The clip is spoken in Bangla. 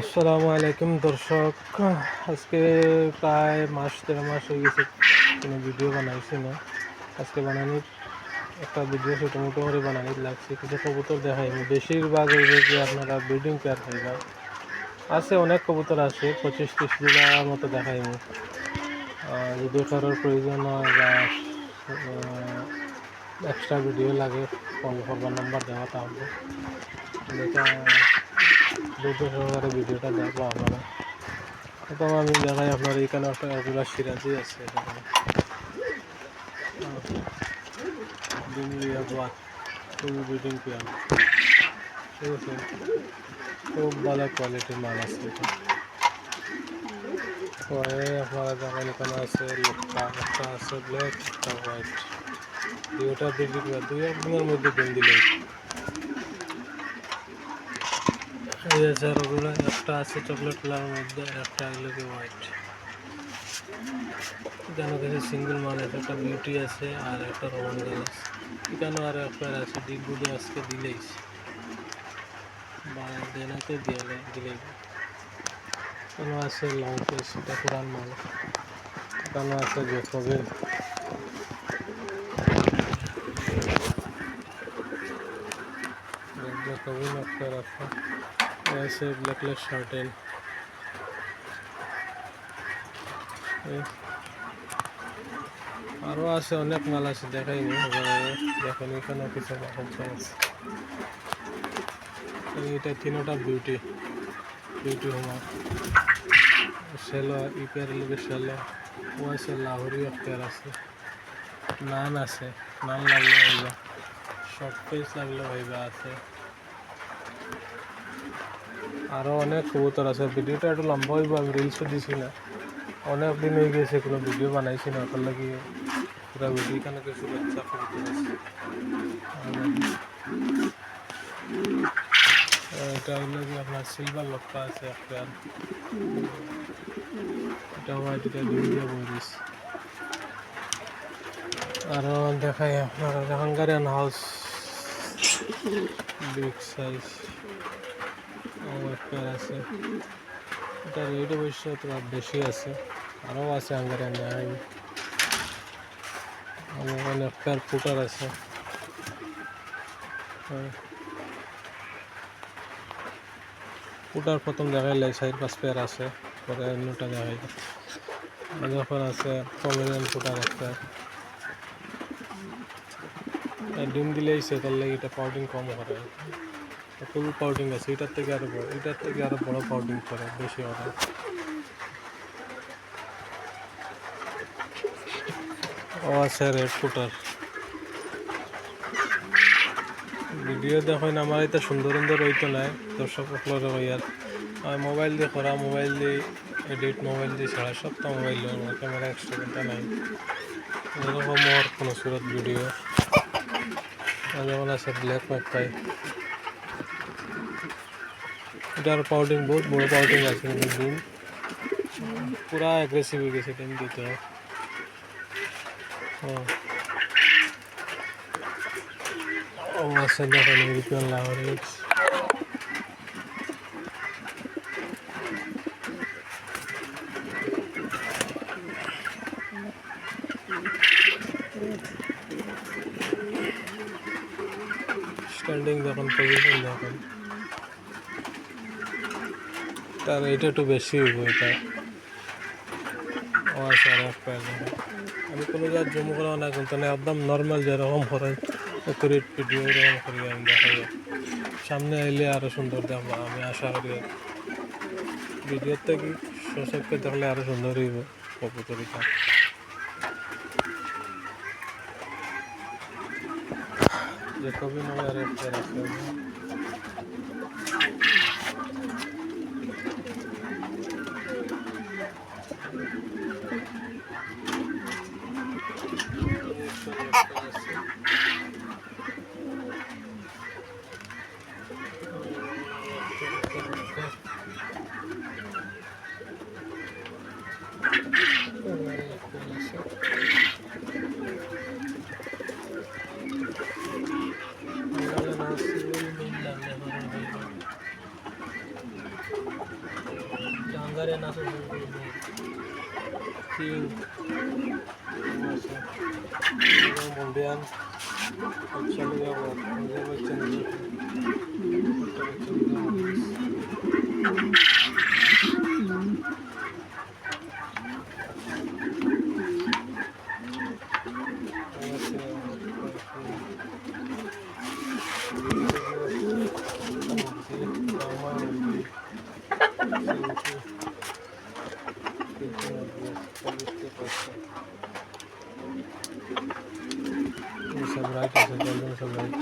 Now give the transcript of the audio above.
আসসালামু আলাইকুম, দর্শক। আজকে প্রায় মাস, দেড় মাস হয়ে গেছে, কোনো ভিডিও বানাইছি না। আজকে বানানোর একটা ভিডিও ছোটো মোটো করে বানানোর লাগছে, কিন্তু কবুতর দেখাইনি বেশিরভাগ এই যে আপনারা ব্রিডিং পেয়ার খাইবা আছে অনেক কবুতর আছে, পঁচিশ, ত্রিশ জোড়ার মতো দেখাইনি যদি কারোর প্রয়োজন হয়, বা এক্সট্রা ভিডিও লাগে ফোন করবার নাম্বার দেওয়া তাহলে। দ্রুত সহকারে ভিডিওটা দেখব আপনারা। এখন আমি দেখাই আপনার এখানে একটা এগুলা সিরাজি আছে খুব ভালো কোয়ালিটির মাল আছে এটা। পরে আপনারা দেখেন এখানে আছে লোকটা একটা আছে ব্ল্যাক একটা হোয়াইট। দুইটা ব্রিডিং পেয়ার দুই একদিনের মধ্যে দিন দিলেই এই যে চারগুলো একটা আছে চকলেট কালারের মধ্যে, আর একটা হলো কি হোয়াইট এখানে কিছু সিঙ্গেল মাল আছে একটা বিউটি আছে, আর একটা রোমান গাল আছে। এখানে আর একটা আছে ডিপ বুডি আজকে দিলেই। বা দেনাতে দিয়ে দিলেই। এখানে আছে লং পেস এটা পুরান মাল। এখানে আছে জেকবের জেকবিন একটা রাখা আছে ব্ল্যাকলেস শার্টেন আরও আছে অনেক মাল আছে দেখাইনি দেখেন এখানে কিছু অপশন আছে এই এটা তিনোটা বিউটি বিউটি হোমার সেলো ইপের লোকে সেলো ও আছে লাহোরি পেয়ার আছে নান আছে নান লাগলে হইবা শর্ট পিস লাগলে হইবা আছে আরও অনেক কবুতর আছে। ভিডিওটা একটু লম্বা হইব, আমি রিলসও দিছি না। অনেক দিন হয়ে গেছে, কোনো ভিডিও বানাইছি না। তার লাগি পুরা ভিডিও এখানে কিছু বাচ্চা কবুতর এটা হইল কি আপনার সিলভার লক্কা আছে একটা এটা হোয়াইট এটা দুই দিয়ে বইরিস আরও দেখাই আপনার হাঙ্গারিয়ান হাউস বিগ সাইজ একটা আছে। এটা রেট অবশ্য তোমার বেশি আছে। আরও আছে আঙ্গারে নাই অনেক পেয়ার ফুটার আছে। হ্যাঁ। ফুটার প্রথম দেখাইলে চার পাঁচ পেয়ার আছে, পরে অন্যটা দেখাই। যখন আছে কমেডিয়ান ফুটার একটা। ডিম দিলেই সে তার লাগে এটা পাউডিং কম করে ফুল পাউডিং আছে, এটার থেকে আরও বড়, এটার থেকে আরও বড় পাউডিং করে, বেশি হবে। ও আছে রেড ফুটার ভিডিও দেখেন, আমার এটা সুন্দর সুন্দর হইতো নাই দর্শক সকলের হইয়ার আর মোবাইল দিয়ে করা মোবাইল দিয়ে এডিট মোবাইল দিয়ে ছাড়া, সব তো মোবাইল আমার ক্যামেরা এক্সট্রা নাই। এরকম আর কোনো সুরত ভিডিও যেমন আছে ব্ল্যাক পাই এটার পাউডিং বহুত বড় পাউডিং আছে কিন্তু ডিম পুরা অ্যাগ্রেসিভ হয়ে গেছে ডিম দিতে হয় হ্যাঁ। ও আছে দেখেন ইউরোপিয়ান লাহরিক্স স্ট্যান্ডিং দেখেন পজিশন দেখেন তার এটা একটু বেশি হইব এটা ও আর এক আমি কোনো জায়গায় জমু করা না কিন্তু একদম নর্মাল যেরকম করে করে ভিডিও এরকম করি, আমি দেখাই সামনে এলে আরও সুন্দর দেখব, আমি আশা করি ভিডিওর থেকে সশক্তি দেখলে আরও সুন্দর হইব, কবুতরিটা। যে কবি নামে আর একটা রাখতে হবে হাঙ্গারিয়ান আছে কিং আছে মন্ডিয়ান সব রাইট আছে সব রাইট